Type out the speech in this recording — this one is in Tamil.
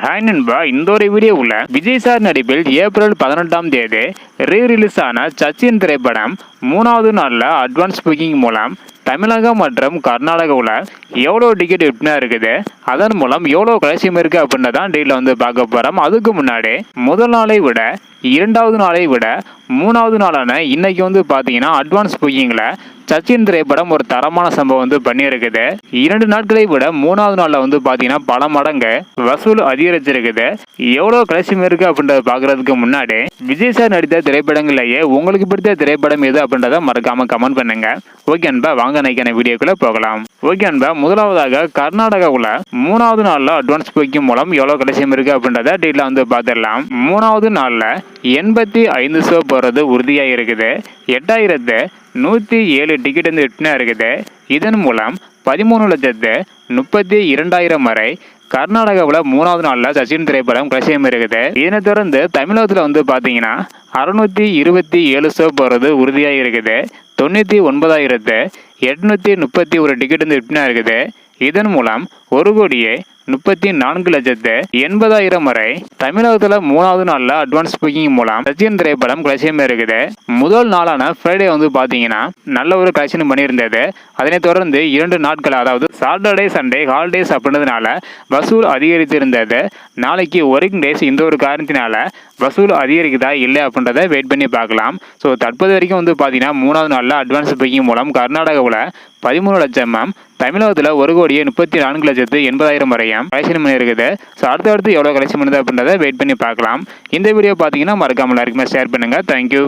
ஹாய் நண்பா இந்த ஒரு வீடியோவில் விஜய் சார் நடிப்பில் ஏப்ரல் பதினெட்டாம் தேதி ரீ ரிலீஸ் ஆன சச்சின் திரைப்படம் மூணாவது நாளில் அட்வான்ஸ் புக்கிங் மூலம் தமிழகம் மற்றும் கர்நாடகாவில் எவ்வளோ டிக்கெட் விற்பனை இருக்குது அதன் மூலம் எவ்வளோ கலசியம் இருக்குது அப்படின்னு தான் டீலில் வந்து பார்க்க போகிறோம் அதுக்கு முன்னாடி முதல் நாளை விட இரண்டாவது நாளை விட மூணாவது நாளான இன்னைக்கு வந்து பார்த்தீங்கன்னா அட்வான்ஸ் புக்கிங்கில் சச்சின் திரைப்படம் ஒரு தரமான சம்பவம் வந்து பண்ணியிருக்குது. இரண்டு நாட்களை விட மூணாவது நாளில் வந்து பார்த்தீங்கன்னா பல மடங்கு வசூல் அதிகரிச்சிருக்குது. எவ்வளோ கலசியம் இருக்கு அப்படின்றத பார்க்கறதுக்கு முன்னாடி விஜய் சார் நடித்த திரைப்படங்கள்லேயே உங்களுக்கு பிடித்த திரைப்படம் எது அப்படின்றத மறக்காம கமெண்ட் பண்ணுங்க. ஓகே அன்பா வாங்க நைக்கான வீடியோக்குள்ள போகலாம். ஓகே அன்பா முதலாவதாக கர்நாடகாவில் மூணாவது நாளில் அட்வான்ஸ் புக்கிங் மூலம் எவ்வளோ கலசியம் இருக்கு அப்படின்றத டீட்டில் வந்து பார்த்துடலாம் மூணாவது நாளில் எண்பத்தி ஐந்து ஷோ போகிறது உறுதியாக இருக்குது எட்டாயிரத்து நூற்றி ஏழு டிக்கெட் வந்து எட்டுனா இருக்குது. இதன் மூலம் பதிமூணு லட்சத்து முப்பத்தி இரண்டாயிரம் வரை கர்நாடகாவில் மூணாவது நாளில் சச்சின் திரைப்படம் கலசியம் இருக்குது இதனை தொடர்ந்து தமிழகத்தில் வந்து பார்த்தீங்கன்னா அறுநூற்றி இருபத்தி ஏழு ஷோ போகிறது உறுதியாக இருக்குது. தொண்ணூற்றி ஒன்பதாயிரத்து எட்நூற்றி முப்பத்தி ஒரு டிக்கெட் வந்து விற்பனை இருக்குது. இதன் மூலம் ஒரு கோடியே முப்பத்தி நான்கு லட்சத்து எண்பதாயிரம் வரை தமிழகத்தில் மூணாவது நாளில் அட்வான்ஸ் புக்கிங் மூலம் சச்சின் திரைப்படம் கலெக்ஷன் இருக்குது. முதல் நாளான ஃப்ரைடே வந்து பார்த்தீங்கன்னா நல்ல ஒரு கலெக்ஷன் பண்ணியிருந்தது. அதனைத் தொடர்ந்து இரண்டு நாட்கள் அதாவது சாட்டர்டே சண்டே ஹாலிடேஸ் அப்படின்றதுனால வசூல் அதிகரித்திருந்தது. நாளைக்கு ஒர்க்கிங் டேஸ் இந்த ஒரு காரணத்தினால வசூல் அதிகரிக்குதா இல்லை அப்படின்றத வெயிட் பண்ணி பார்க்கலாம். ஸோ தற்போது வரைக்கும் வந்து பார்த்தீங்கன்னா மூணாவது நாளில் அட்வான்ஸ் புக்கிங் மூலம் கர்நாடகாவில் பதிமூணு லட்சம் மேம் தமிழகத்தில் ஒரு கோடியே முப்பத்தி நான்கு லட்சத்து எண்பதாயிரம் வரையும் கலெக்ஷன் பண்ணியிருக்குது. ஸோ அடுத்து அடுத்து எவ்வளோ கலெக்ஷன் பண்ணுது அப்படின்றத வெயிட் பண்ணி பார்க்கலாம். இந்த வீடியோ பார்த்தீங்கன்னா மறக்காமல் எல்லாருக்குமே ஷேர் பண்ணுங்கள் தேங்க்யூ